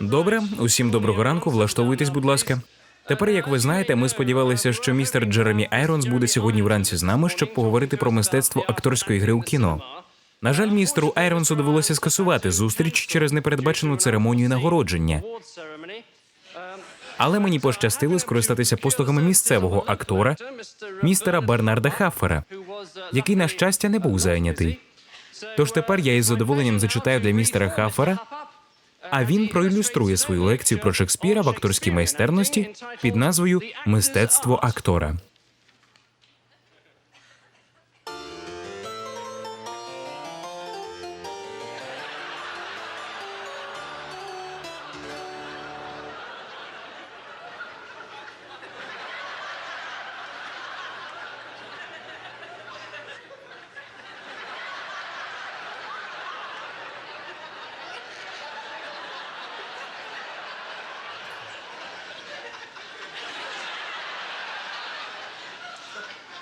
Добре, усім доброго ранку. Влаштовуйтесь, будь ласка. Тепер, як ви знаєте, ми сподівалися, що містер Джеремі Айронс буде сьогодні вранці з нами, щоб поговорити про мистецтво акторської гри у кіно. На жаль, містеру Айронсу довелося скасувати зустріч через непередбачену церемонію нагородження. Але мені пощастило скористатися послугами місцевого актора, містера Бернарда Хаффера, який, на щастя, не був зайнятий. Тож тепер я із задоволенням зачитаю для містера Хаффера, а він проілюструє свою лекцію про Шекспіра в акторській майстерності під назвою Мистецтво актора.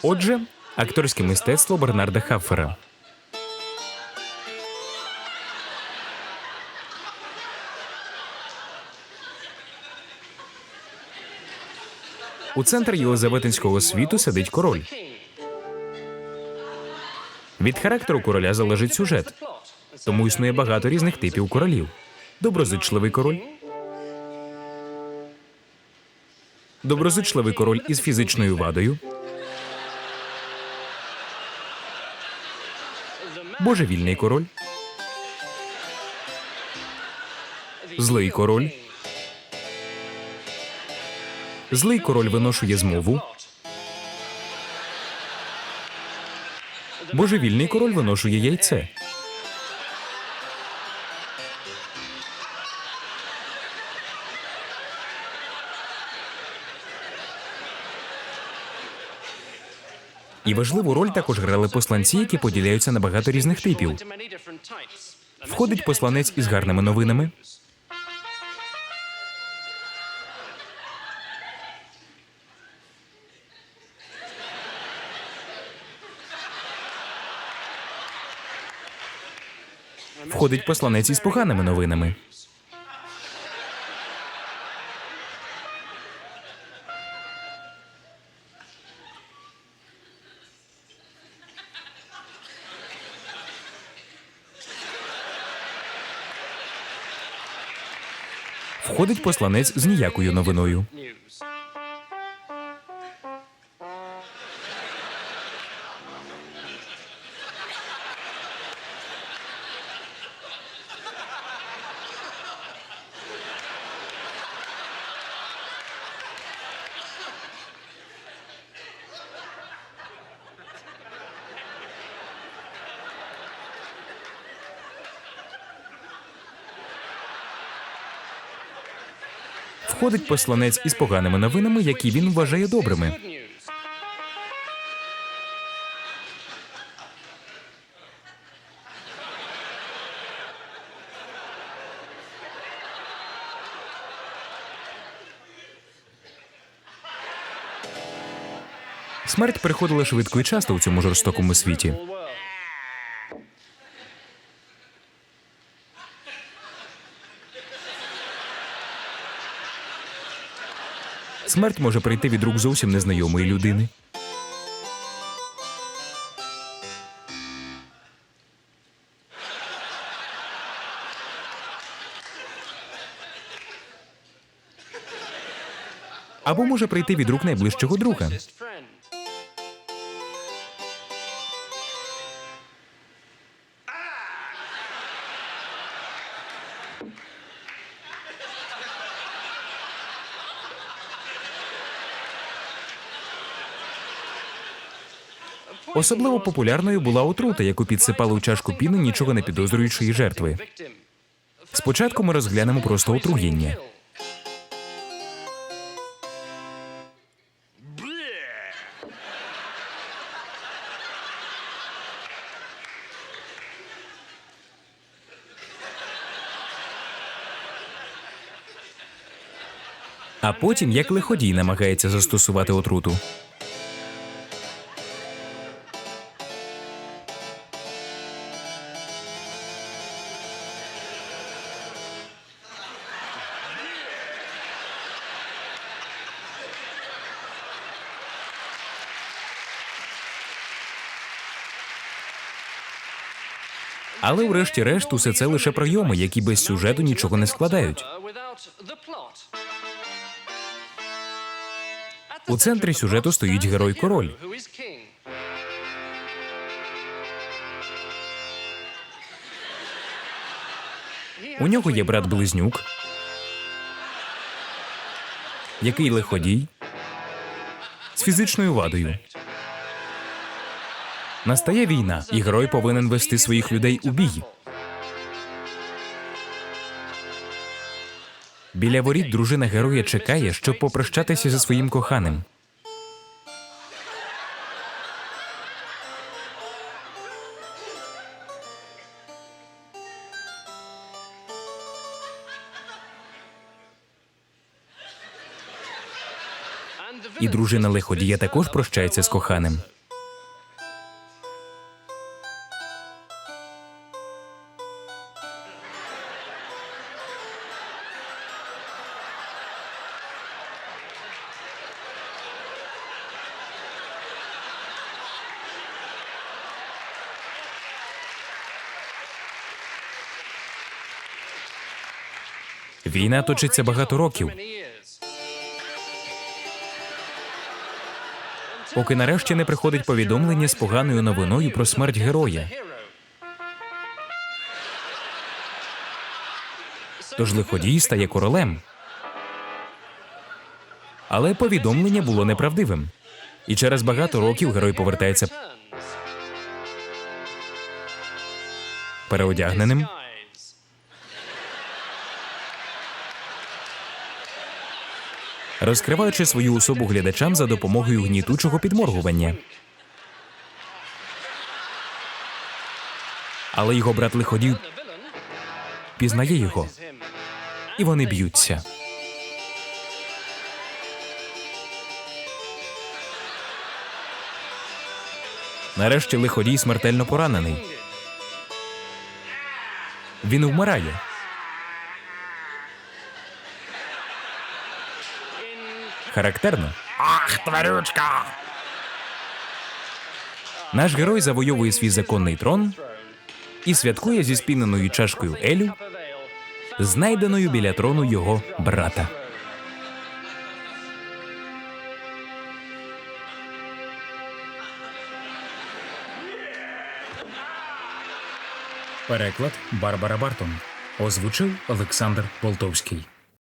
Отже, акторське мистецтво Бернарда Хаффера. У центрі Єлизаветинського світу сидить король. Від характеру короля залежить сюжет, тому існує багато різних типів королів. Доброзичливий король. Доброзичливий король із фізичною вадою. Божевільний король. Злий король. Злий король виношує змову. Божевільний король виношує яйце. І важливу роль також грали посланці, які поділяються на багато різних типів. Входить посланець із гарними новинами. Входить посланець із поганими новинами. Входить посланець з ніякою новиною. Входить посланець із поганими новинами, які він вважає добрими. Смерть приходила швидко і часто у цьому жорстокому світі. Смерть може прийти від рук зовсім незнайомої людини. Або може прийти від рук найближчого друга. Особливо популярною була отрута, яку підсипали у чашку піни нічого не підозрюючої жертви. Спочатку ми розглянемо просто отруєння. А потім як лиходій намагається застосувати отруту. Але врешті-решт усе це лише прийоми, які без сюжету нічого не складають. У центрі сюжету стоїть герой король. У нього є брат близнюк, який лиходій з фізичною вадою. Настає війна, і герой повинен вести своїх людей у бій. Біля воріт дружина героя чекає, щоб попрощатися зі своїм коханим. І дружина лиходія також прощається з коханим. Війна точиться багато років, поки нарешті не приходить повідомлення з поганою новиною про смерть героя. Тож лиходій стає королем. Але повідомлення було неправдивим. І через багато років герой повертається переодягненим, розкриваючи свою особу глядачам за допомогою гнітучого підморгування. Але його брат лиходій пізнає його, і вони б'ються. Нарешті лиходій смертельно поранений. Він вмирає. Характерно. Ах, тварючка! Наш герой завойовує свій законний трон і святкує зі спіненою чашкою Елю, знайденою біля трону його брата. Переклад Барбара Бартон. Озвучив Олександр Болтовський.